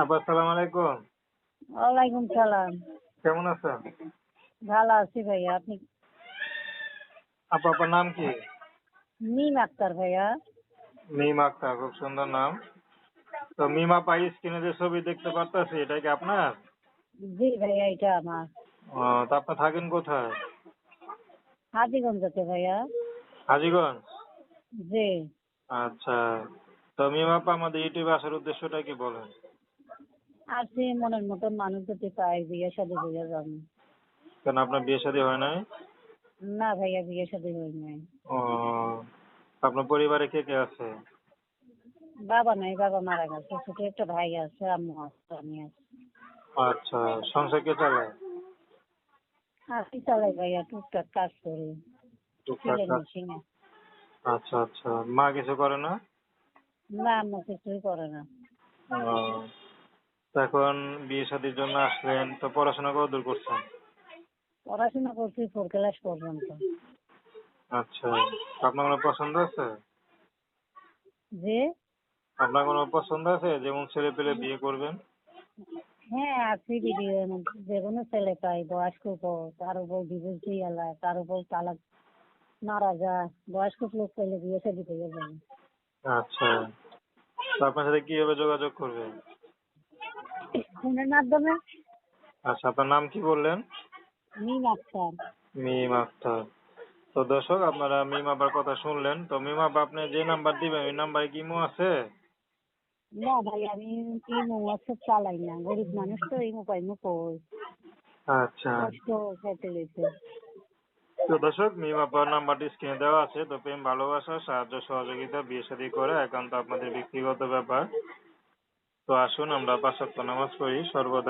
আপা আসসালামু আলাইকুম। ওয়ালাইকুম সালাম। কেমন আছেন? ভালো আছি ভাইয়া আপনি? আপা আপনার নাম কি? মিম আক্তার ভাইয়া। মিম আক্তার খুব সুন্দর নাম। তো মিম আপা স্ক্রিনে যে ছবি দেখতে পারতাছি এটা কি আপনার? জি ভাইয়া এটা আমার। ও, তা আপনি থাকেন কোথায়? হাজিগঞ্জতে ভাইয়া। হাজিগঞ্জ? জি। আচ্ছা। তো মিম আপা আমাদের ইউটিউবে আসার উদ্দেশ্যটা কি বলেন? আসছি মনের মতন মানুষ যদি পাই বিয়ে শাদি হয়ে যাবে। কেন আপনার বিয়ে শাদী হয় নাই? না ভাইয়া বিয়ে শাদি হই নাই। ও আপনার পরিবারে কে কে আছে? বাবা নাই বাবা মারা গেছে ছোট একটা ভাই আছে আম্মু আছে আমি আছি। আচ্ছা সংসার কে চালায়? আসি চালাই ভাইয়া টুকটাক কাজ করি। টুকটাক কাজ। আচ্ছা আচ্ছা মা কিছু করে না? না আম্মু কিছুই করে না। ও, তো এখন বিয়ে শাদীর জন্য আসলেন তো পড়াশোনা কত দূর করছেন? পড়াশোনা করছি ফোর ক্লাস পর্যন্ত। আচ্ছা আপনার কোনো পছন্দ আছে? যে? আপনার কোনো পছন্দ আছে? যেমন ছেলে পেলে বিয়ে করবেন? হ্যাঁ আছি দিদি যে কোনো ছেলে পাই বয়স্ক কারও বউ ডিভোর্স দিয়ে এলায় কারও বউ তালাক মারা যায় বয়স্ক লোক পেলে বিয়ে শাদি করে যাবে আচ্ছা তো আপনার সাথে কীভাবে যোগাযোগ করবে ফোনের মাধ্যমে? আচ্ছা আপনার নাম কি বললেন? মিম আক্তার। মিম আক্তার। তো দর্শক আপনারা মিম আবার কথা শুনলেন। তো মিম আপা আপনি যে নাম্বার দিবেন ওই নাম্বারে কি ইমো আছে? না ভাই আমি ইমো হোয়াটসঅ্যাপ চালাই না। গরিব মানুষ তো ইমো কই? আচ্ছা। কষ্ট খেতে লইছে তো দর্শক মিম আপার নাম্বারটি স্ক্রিনে দেওয়া আছে। তো প্রেম ভালোবাসা সাহায্য সহযোগিতা বিয়ে শাদী করে একান্ত আপনাদের ব্যক্তিগত ব্যাপার। তো আসুন আমরা পাঁচ নামাজ পড়ি সর্বদা